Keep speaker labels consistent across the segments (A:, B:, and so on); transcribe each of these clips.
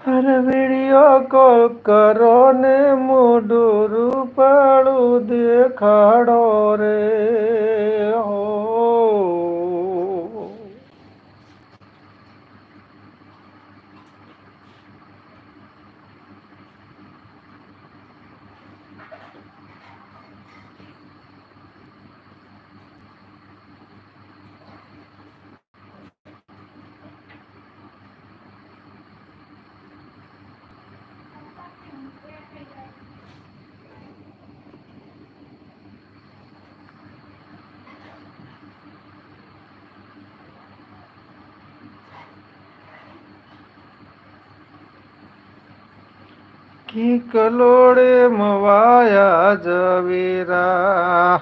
A: અરે video call કરો ને મોઢું રૂપાળું દેખાડો રે હો કી કલોડે મવાયા જવીરા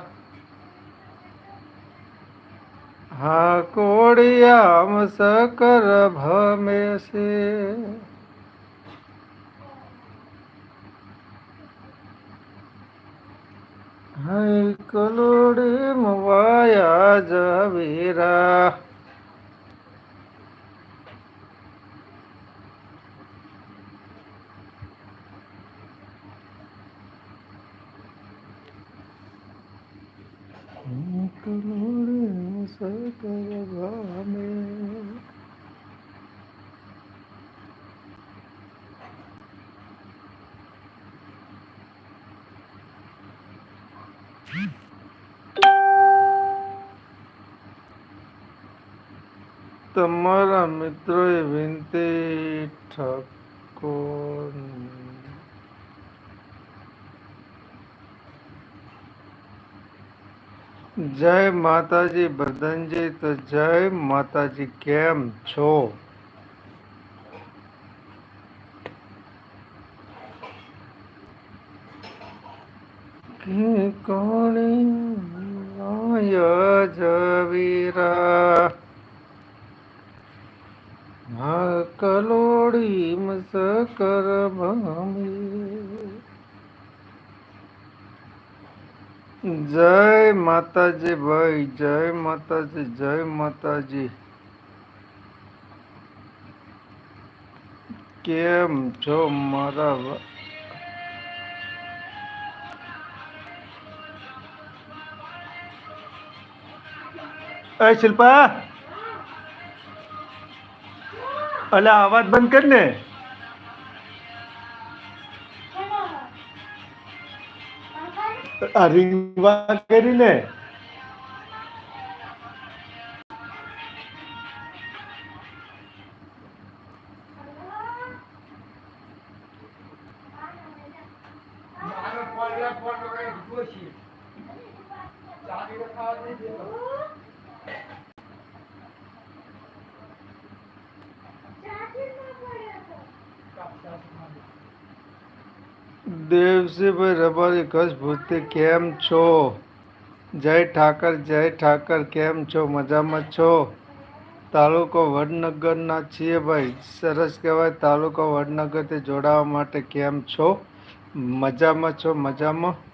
A: હા કોડિયામ સકર ભમે છે હાય કલોડે મવાયા જવીરા કલોડે સકર ભમે તમારા મિત્રોએ વિનંતી ઠાકોર જય માતાજી બદનજી તો જય માતાજી કેમ છો? જવીરા? કલોડી મસકર ભમી જય માતાજી ભાઈ, જય માતાજી જય માતાજી. કેમ છો મારા એ શિલ્પા, અલા, અવાજ બંધ કર ને. આ રિંગ દેવસીભાઈ રબારી કચ્છ કેમ છો? જય ઠાકર જય ઠાકર, કેમ છો? મજામાં છો? તાલુકો વડનગરના છીએ ભાઈ. સરસ કહેવાય, તાલુકો વડનગરથી જોડાવા માટે કેમ છો? મજામાં છો, મજામાં?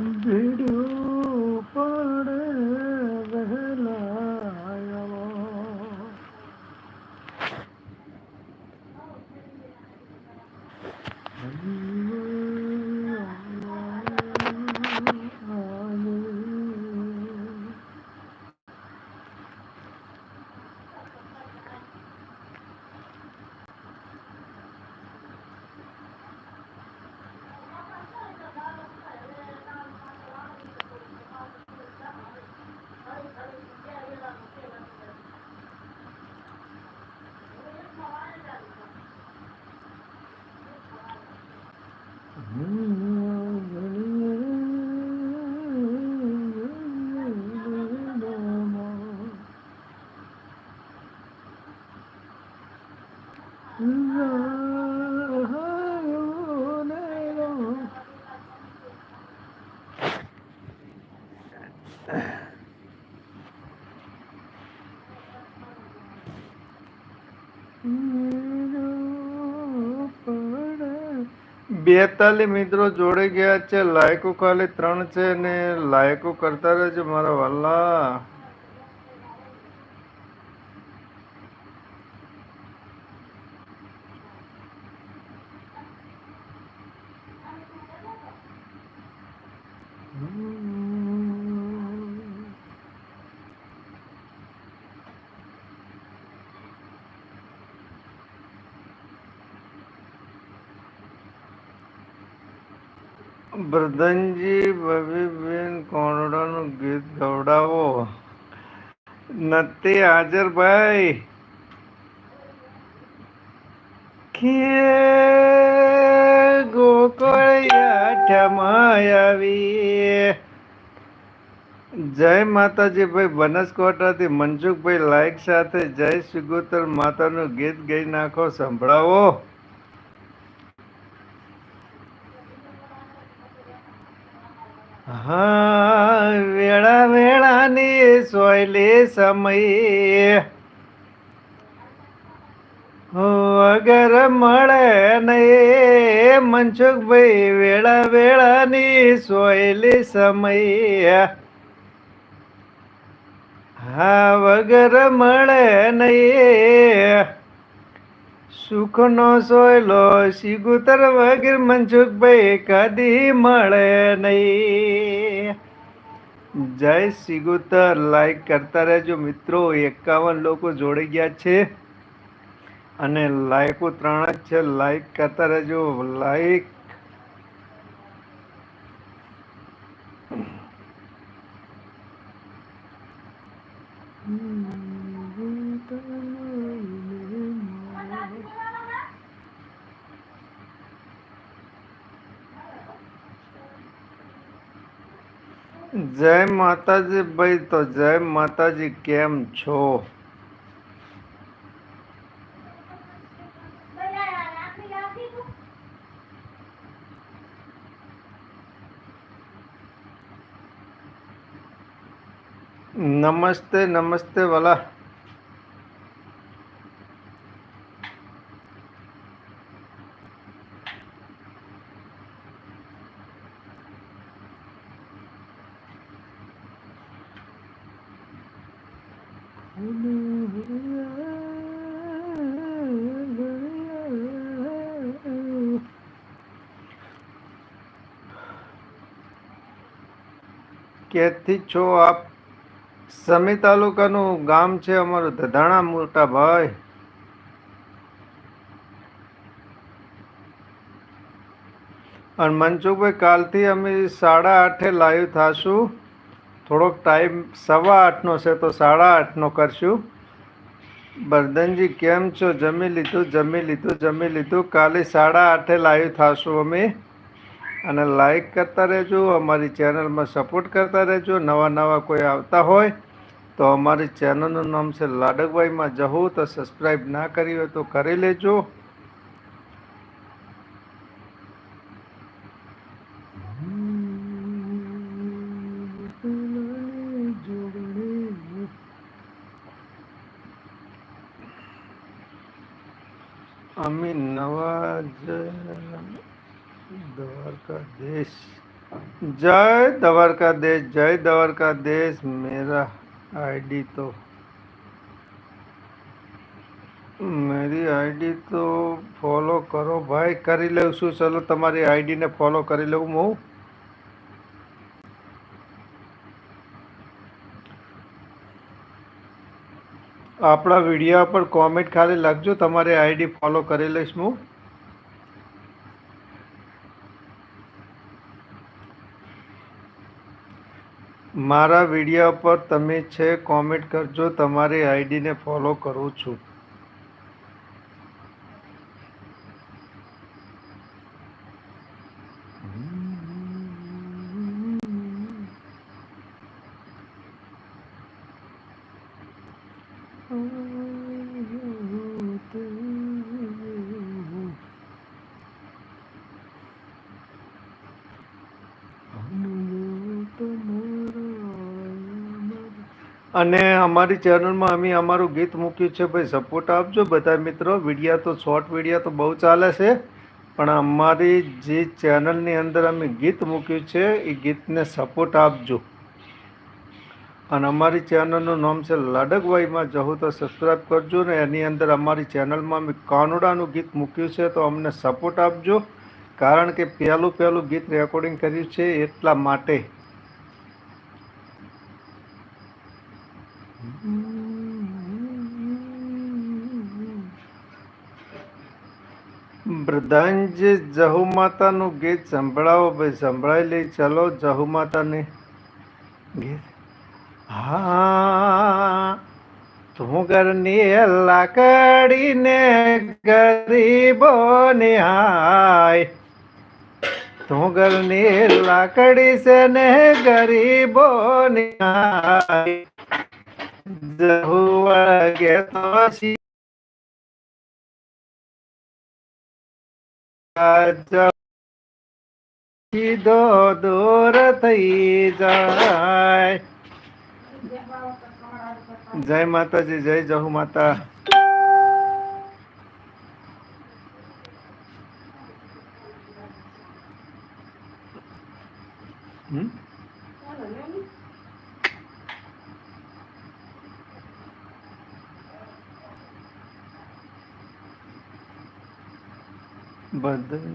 A: 嗯 બેતાલીસ મિત્રો જોડે ગયા છે. લાયકો ખાલી ત્રણ છે ને લાયકો કરતા રહેજો મારા વાલા. પ્રધાનજી ભવીબેન કોરડાનું ગીત ગવડાવો. નથી હાજર ભાઈ કે ગોકળિયા ઠમાયાવી જય માતાજી ભાઈ, બનાસકાંઠાથી મનસુખભાઈ લાયક સાથે જય સિગોતર માતાનું ગીત ગઈ નાખો, સંભળાવો. હા, વેળા વેળાની સોયલી સમય. વગર મળે નહીં મનસુખભાઈ, વેળા વેળાની સોયલી સમય. હા, વગર મળે નહીં સુખનો સોયલો સિગુતર વગર મનસુખભાઈ કદી મળે નહીં. જય સિગુતર લાઈક કરતા રહેજો મિત્રો, એકાવન લોકો જોડી ગયા છે. અને લાઈકો ત્રણ જ છે લાઈક કરતા રહેજો લાઈક જય માતાજી ભાઈ તો જય માતાજી કેમ છો? નમસ્તે નમસ્તે વાલા. ક્યાંથી છો આપ? સમી તાલુકાનું ગામ છે અમારું ધધાણા મોટા ભાઈ. અને મનસુખભાઈ, કાલથી અમે સાડા આઠે લાઈવ થશું. થોડોક ટાઈમ, સવા આઠનો છે તો સાડા આઠનો કરશું. બરદનજી, કેમ છો? જમી લીધું? જમી લીધું? જમી લીધું? કાલે સાડા આઠે લાઈવ થાશું અમે. અને લાઈક કરતા રહેજો, અમારી ચેનલમાં સપોર્ટ કરતા રહેજો, નવા નવા કોઈ આવતા હોય તો અમારી ચેનલનું નામ છે લાડકભાઈમાં જવું તો સબસ્ક્રાઈબ ના કરી હોય તો કરી લેજો. દેશ જય દ્વારકા દેશ જય દ્વારકા દેશ મેરા આઈડી તો, મારી આઈડી તો ફોલો કરો ભાઈ. કરી લઉં છું. ચલો તમારી આઈડીને ફોલો કરી લઉં હું. આપણા વીડિયો પર કોમેન્ટ ખાલી લખજો. તમારી આઈડી ફોલો કરી લઈશ હું. મારા વિડીયા પર તમે છે કોમેન્ટ કરજો. તમારી આઈડીને ફોલો કરું છું. અને અમારી ચેનલમાં અમે અમારું ગીત મૂક્યું છે, ભાઈ સપોર્ટ આપજો બધા મિત્રો. વિડીયા તો શોર્ટ વિડીયા તો બહુ ચાલે છે, પણ અમારી જે ચેનલની અંદર અમે ગીત મૂક્યું છે, એ ગીતને સપોર્ટ આપજો. અને અમારી ચેનલનું નામ છે લાડકવાઈમાં જવું તો સબસ્ક્રાઈબ કરજો ને એની અંદર અમારી ચેનલમાં અમે કાનુડાનું ગીત મૂક્યું છે, તો અમને સપોર્ટ આપજો. કારણ કે પહેલું પહેલું ગીત રેકોર્ડિંગ કર્યું છે એટલા માટે. પ્રધાનજી જહુ માતાનું ગીત સંભળાવો ભાઈ, સંભળાઈ લઈ ચલો જહુ માતાને ગીત. હા, તું ઘરની લાકડીને ગરીબો હાય. તું ઘરની લાકડી છે ને ગરીબો હાય. જહુ વળગે તો સીધો દૂર થઈ જાય જય માતાજી જય જહુ માતા હમ? બદલ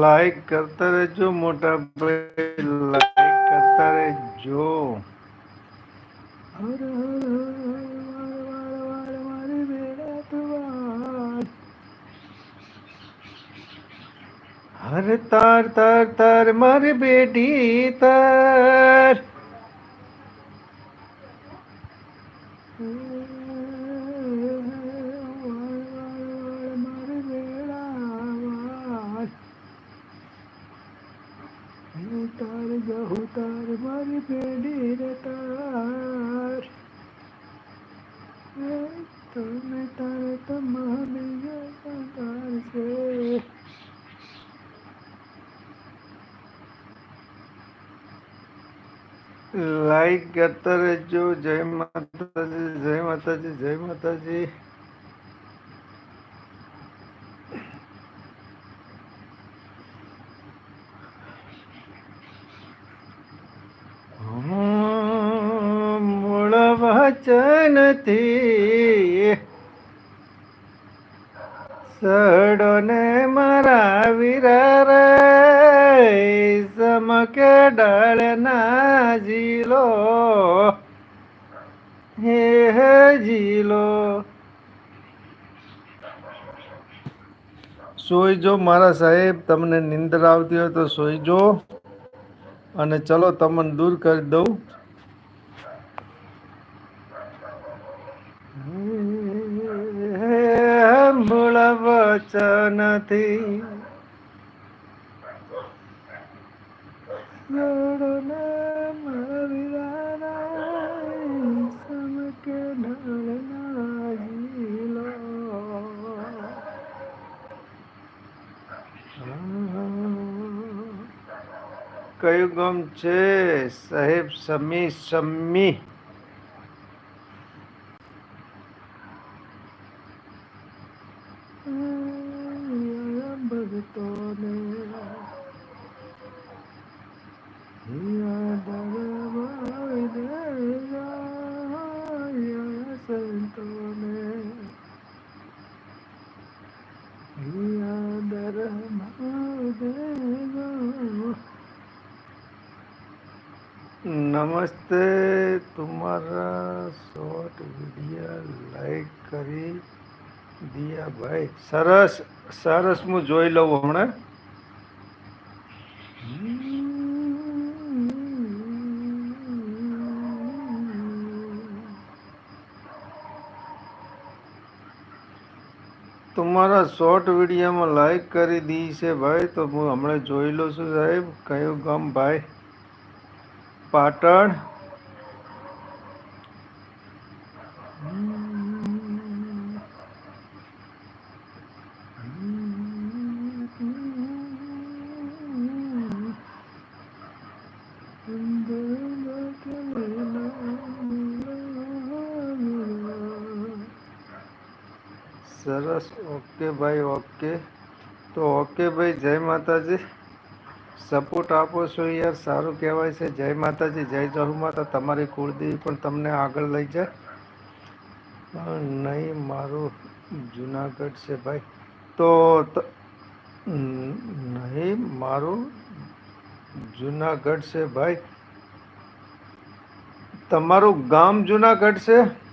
A: લાઈક કરતા રહેજો મોટા ભાઈ લાઈક કરતા રહેજો હર હર હર વાળ વાળ વાળ મારી બેડા તુવાર. હર તાર તાર તાર મારી બેટી તાર મારી બેડા તાર જહુ તાર મારી પેઢી રે તાર હે તમે તારે તમારી તાર છે કરતા રહેજો જય માતાજી જય માતાજી જય માતાજી. મૂળ વચનથી સડો ને મારા વીરા રે, સમકે ડળ ના જીલો હે હે જીલો. સોઈજો મારા સાહેબ તમને નિંદર આવતી હોય તો સોઈજો અને ચલો તમને દૂર કરી દઉં. મૂળ વચનથી કયું ગામ છે? સાહેબ સમી સમી ભગતોને સંતોને નમસ્તે તમારા શોર્ટ વીડિયો લાઈક કરી દિયા ભાઈ સરસ સરસ હું જોઈ લઉં હમણાં. તમારા શોર્ટ વિડીયોમાં લાઈક કરી દી છે ભાઈ, તો હું હમણાં જોઈ લઉં છું સાહેબ. કયું ગામ ભાઈ? પાટણ. ઓકે ભાઈ, ઓકે. તો ઓકે ભાઈ, જય માતાજી. સપોર્ટ આપો છો યાર, સારું કહેવાય છે. જય માતાજી, જય જહુ માતા. તમારી કુળદેવી પણ તમને આગળ લઈ જાય. નહીં, મારું જુનાગઢ છે ભાઈ. તો, નહીં, મારું જુનાગઢ છે ભાઈ. તમારું ગામ જુનાગઢ છે?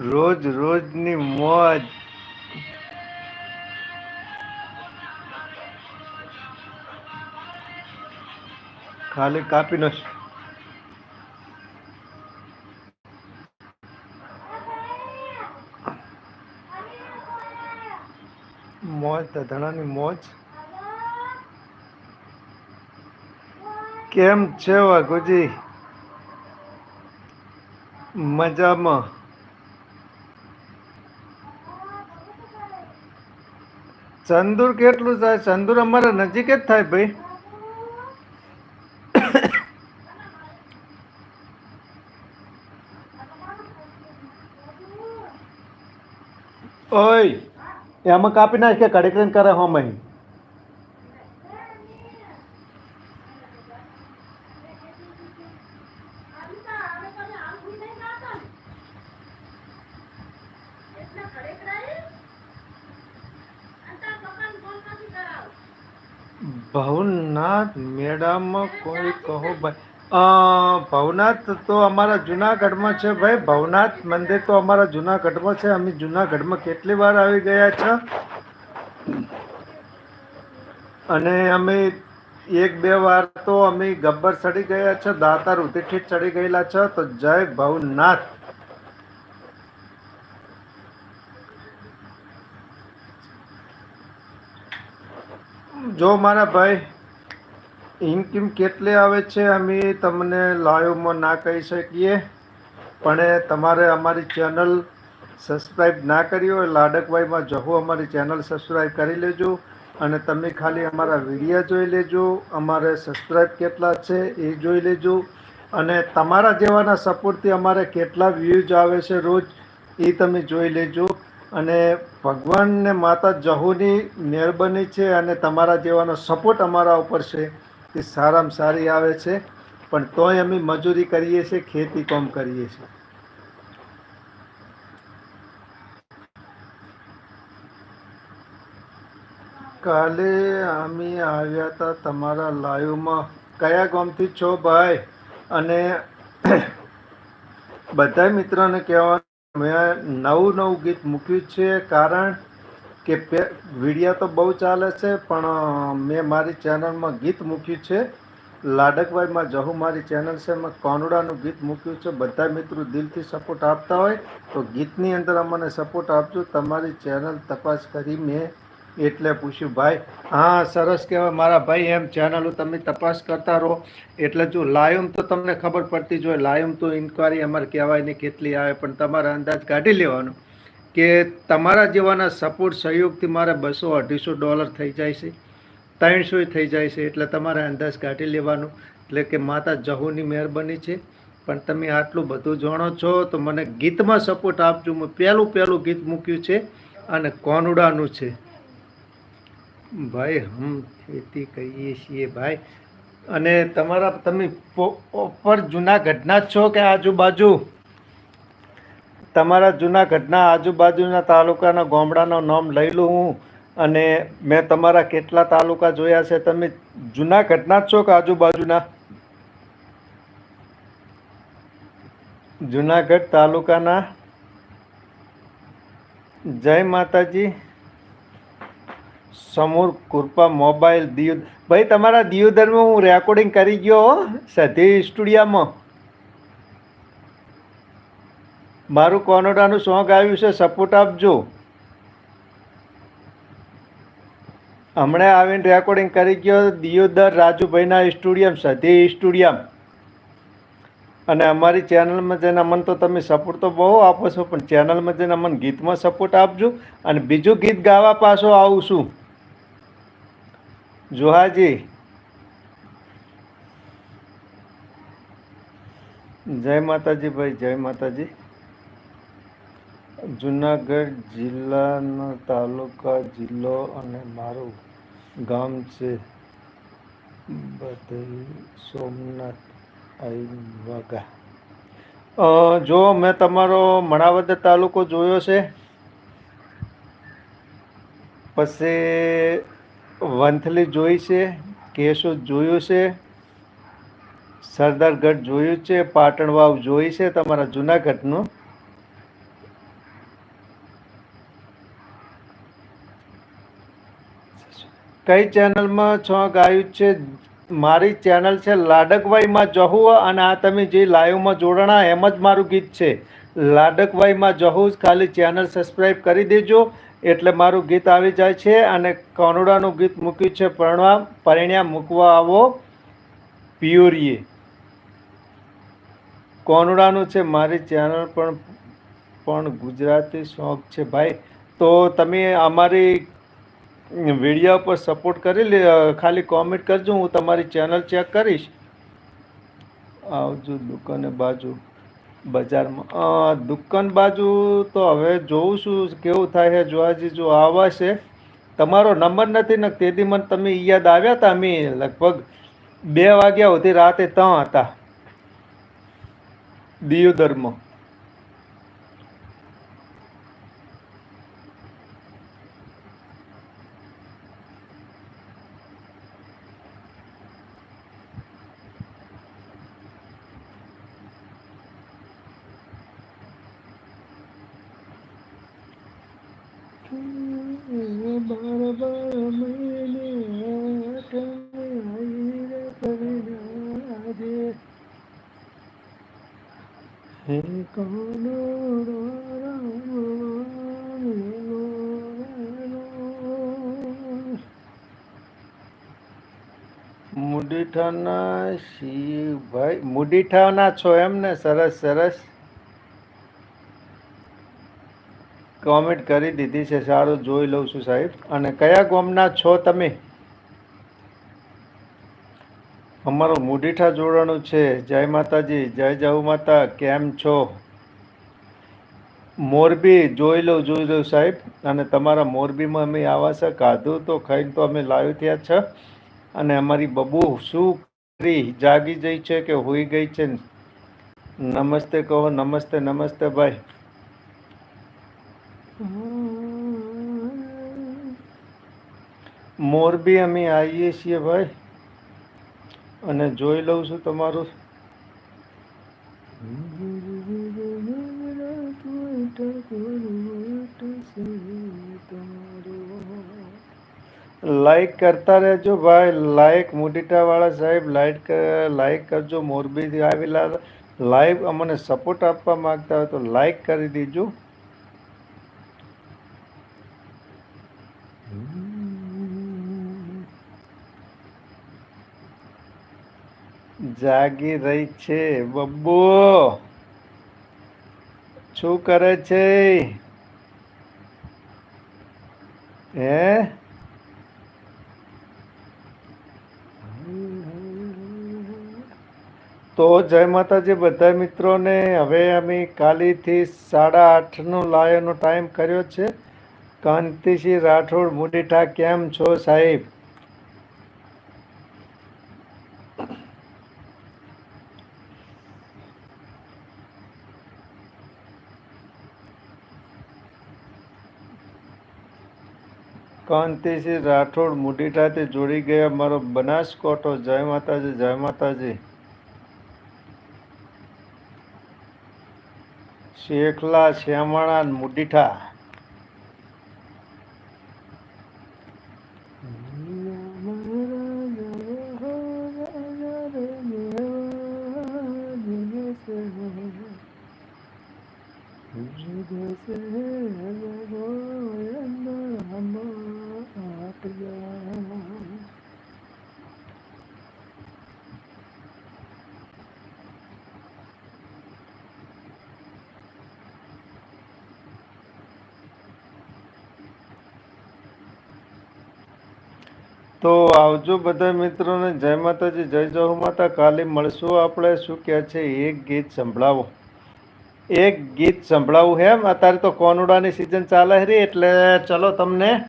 A: રોજ રોજની મોજ. ખાલી કાપી નાખ મોજ ધણાની મોજ. કેમ છે વાઘુજી? મજામાં? ચંદુર કેટલું થાય? ચંદુર અમારા નજીક જ થાય ભાઈ. ઓય, એમાં કાપી નાખ કે કડકરીને કરે હો મહી. કોઈ કહો ભાઈ. ભવનાથ તો અમારા જુનાગઢમાં છે ભાઈ. ભવનાથ મંદિર તો અમારા જુનાગઢમાં છે. અમે જુનાગઢમાં કેટલી વાર આવી ગયા છે? અને અમે એક બે વાર તો અમે ગબ્બર ચડી ગયા છે, દાતા ઉતીઠી ચડી ગયેલા છે. તો જય ભવનાથ. જો મારા ભાઈ ઇન્કમ કેટલી આવે છે અમે તમને લાઈવમાં ના કહી શકીએ. પણ તમારે અમારી ચેનલ સબસ્ક્રાઈબ ના કરી હોય, લાડકભાઈમાં જહો અમારી ચેનલ સબસ્ક્રાઈબ કરી લેજો. અને તમે ખાલી અમારા વિડીયા જોઈ લેજો. અમારે સબસ્ક્રાઈબ કેટલા છે એ જોઈ લેજો. અને તમારા જેવાના સપોર્ટથી અમારે કેટલા વ્યૂઝ આવે છે રોજ એ તમે જોઈ લેજો. અને ભગવાન ને માતા જહુની મહેરબાની છે અને તમારા જેવાનો સપોર્ટ અમારા ઉપર છે. એ સારામાં સારી આવે છે, પણ તોય અમે મજૂરી કરીએ છીએ, ખેતી કોમ કરીએ છીએ. કાલે અમે આવ્યા હતા તમારા લાઈવમાં. કયા ગામથી છો ભાઈ? અને બધા મિત્રોને કહેવાનું, મેં નવું નવું ગીત મૂક્યું છે. કારણ કે વીડિયો તો બહુ ચાલે છે, પણ મેં મારી ચેનલમાં ગીત મૂક્યું છે. લાડકભાઈમાં જહુ મારી ચેનલ છે, એમાં કોનડાનું ગીત મૂક્યું છે. બધા મિત્રો દિલથી સપોર્ટ આપતા હોય, તો ગીતની અંદર અમને સપોર્ટ આપજો. તમારી ચેનલ તપાસ કરી મેં એટલે પૂછ્યું, ભાઈ, હા, સરસ કહેવાય. મારા ભાઈ એમ ચેનલો તમે તપાસ કરતા રહો. એટલે જો લાઈવ તો તમને ખબર પડતી જ હોય. લાઈવ તો ઇન્ક્વાયરી અમારે કહેવાય ને કેટલી આવે, પણ તમારા અંદાજ કાઢી લેવાનો. કે તમારા જેવાના સપોર્ટ સહયોગથી મારે બસો અઢીસો ડોલર થઈ જાય છે, ત્રણસો થઈ જાય છે, એટલે તમારે અંદાજ કાઢી લેવાનું. એટલે કે માતા જહુની મહેરબાની છે. પણ તમે આટલું બધું જાણો છો તો મને ગીતમાં સપોર્ટ આપજો. મેં પહેલું પહેલું ગીત મૂક્યું છે અને કોનુડાનું છે. ભાઈ, હમ ખેતી કહીએ છીએ ભાઈ. અને તમારા, તમે પર જૂનાગઢના જ છો કે આજુબાજુ? તમારા જૂનાગઢના આજુબાજુના તાલુકાના ગામડાનું નામ લઈ લઉં હું અને મેં તમારા કેટલા તાલુકા જોયા છે. તમે જૂનાગઢના જ છો કે આજુબાજુના? જુનાગઢ તાલુકાના જય માતાજી. સમૂર કૃપા મોબાઈલ દિયો, ભાઈ, તમારા દિયોદરમાં હું રેકોર્ડિંગ કરી ગયો સધી સ્ટુડિયોમાં મારું કોનોડાનું સોંગ આવ્યું છે, સપોર્ટ આપજો. હમણાં આવીને રેકોર્ડિંગ કરી ગયો દિયોદર રાજુભાઈના સ્ટુડિયમ સધી સ્ટુડિયમ. અને અમારી ચેનલમાં જઈને અમને તો તમે સપોર્ટ તો બહુ આપો છો, પણ ચેનલમાં જઈને અમને ગીતમાં સપોર્ટ આપજો. અને બીજું ગીત ગાવા પાછો આવું છું. જોહાજી. જય માતાજી ભાઈ, જય માતાજી. જુનાગઢ જિલ્લાનો તાલુકા જિલ્લો અને મારું ગામ છે. બધે સોમનાથ આઈ વાગા અ, જો મેં તમારો મણાવદર તાલુકો જોયો છે પછી વંથલી જોઈ છે કેશોદ જોયું છે સરદારગઢ જોયું છે પાટણ વાવ જોઈ છે તમારા જુનાગઢનું. કઈ ચેનલમાં છો? ગાયું છે, મારી ચેનલ છે, લાડકવાઈમાં જહું અને આ તમે જે લાઈવમાં જોડાણા એમ જ મારું ગીત છે. લાડકવાઈમાં જહું ખાલી ચેનલ સબસ્ક્રાઈબ કરી દેજો, એટલે મારું ગીત આવી જાય છે અને કનોડાનું ગીત મૂક્યું છે, પરણવા, પરિણ્યા મૂકવા આવો, પિયોરીએ. કોનડાનું છે, મારી ચેનલ પણ પણ ગુજરાતી શોખ છે ભાઈ. તો તમે અમારી વીડિયો પર સપોર્ટ કરી લે ખાલી કોમેન્ટ કરજો, હું તમારી ચેનલ ચેક કરીશ. આવજો દુકાને બાજુ, બજારમાં. દુકાન બાજુ તો હવે જોઉં છું, કેવું થાય છે જોવાજી જો આવા છે તમારો નંબર નથી ને તેથી મને તમે યાદ આવ્યા હતા અમે લગભગ બે વાગ્યા સુધી રાતે ત્યાં હતા. દિયોદરમાં. મુડીઠાના શિવભાઈ મુડીઠાના છો એમ ને સરસ સરસ. કોમેન્ટ કરી દીધી છે, સારું જોઈ લઉં છું સાહેબ. અને કયા ગામના છો તમે? અમારું મુડીઠા જોડાણું છે. જય માતાજી, જય જહુ માતા, કેમ છો? મોરબી જોઈ લઉં જોઈ લઉં સાહેબ. અને તમારા મોરબીમાં અમે આવા છે, કાધું તો ખાઈને તો અમે લાવી થયા છે. અને અમારી બબુ શું કરી? જાગી જઈ છે કે હોઈ ગઈ છે? નમસ્તે કહો, નમસ્તે નમસ્તે ભાઈ. મોરબી અમે આવીએ છીએ ભાઈ. અને જોઈ લઉં છું તમારું. લાઈક કરતા રહેજો ભાઈ. લાઈક મુડીટા વાળા સાહેબ લાઈક લાઈક કરજો. મોરબીથી આવેલા લાઈવ અમને સપોર્ટ આપવા માંગતા હોય તો લાઈક કરી દેજો. જાગી રહી છે બબ્બુ. શું કરે છે? હે? તો જય માતાજી બધા મિત્રોને. હવે અમે કાલીથી સાડા આઠનો લાયોનો ટાઈમ કર્યો છે. કાંતિસિંહ રાઠોડ મુડીઠા કેમ છો સાહેબ? કાંતિસિંહ રાઠોડ મુડીઠાથી જોડી ગયા મારો બનાસકોટો જય માતાજી જય માતાજી. શેખલા શ્યામાણા મુડીઠા આવજો બધા મિત્રોને. જય માતાજી, જય જહુ માતા. કાલે મળશું આપણે. શું કહે છે? એક ગીત સંભળાવો. એક ગીત સંભળાવું હે અત્યારે તો કોનુડાની સિઝન ચાલે રહી એટલે ચલો તમને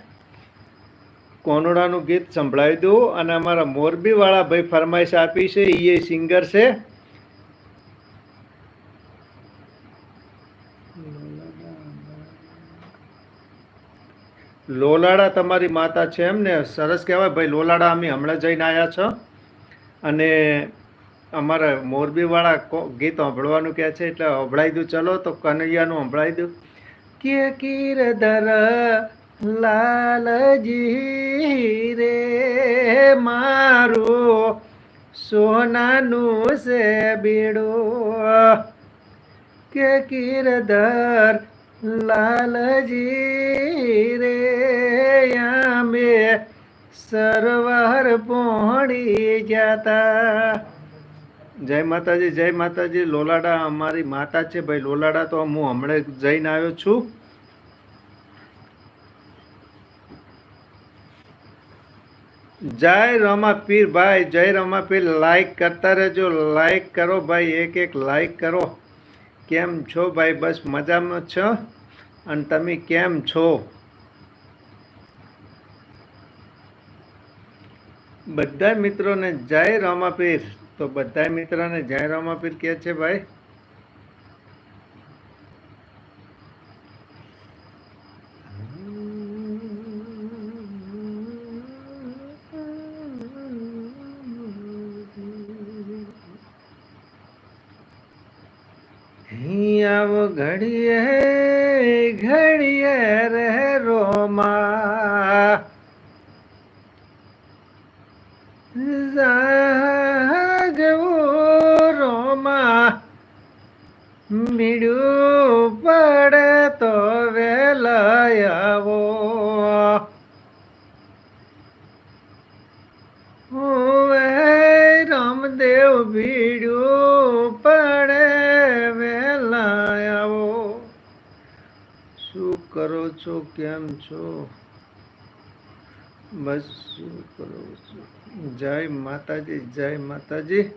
A: કોનુડાનું ગીત સંભળાવી દઉં. અને અમારા મોરબીવાળા ભાઈ ફરમાઈશ આપી છે. એ સિંગર છે. લોલાડા તમારી માતા છે એમ ને? સરસ કહેવાય. ભાઈ, લોલાડા અમે હમણાં જઈને આવ્યા છો. અને અમારા મોરબીવાળા ગીત સાંભળવાનું કહે છે, એટલે સંભળાવી દઉં. ચલો તો કનૈયાનું સંભળાઈ દઉં. કે કીરધર લાલજી રે મારું, સોનાનું છે બીડું. કે કીરધર લાલજી રે અમે સરવાર પોણી જતા. જય માતાજી જય માતાજી. લોલાડા અમારી માતા છે ભાઈ. લોલાડા તો હું હમણાં જઈને આવ્યો છું. જય રમા પીર ભાઈ, જય રમા પીર લાઈક કરતા રહેજો. લાઈક કરો ભાઈ. એક એક લાઈક કરો. કેમ છો ભાઈ? બસ મજામાં છો? અને તમે કેમ છો? બધા મિત્રોને જય રામાપીર. તો બધા મિત્રોને જય રામાપીર કે છે ભાઈ? ઘડીએ ઘડીએ રે રોમા. જાગવું રોમા. બીડું પડે તો વેલા કરો છો? કેમ છો? બસ શું કરો છો? જય માતાજી જય માતાજી.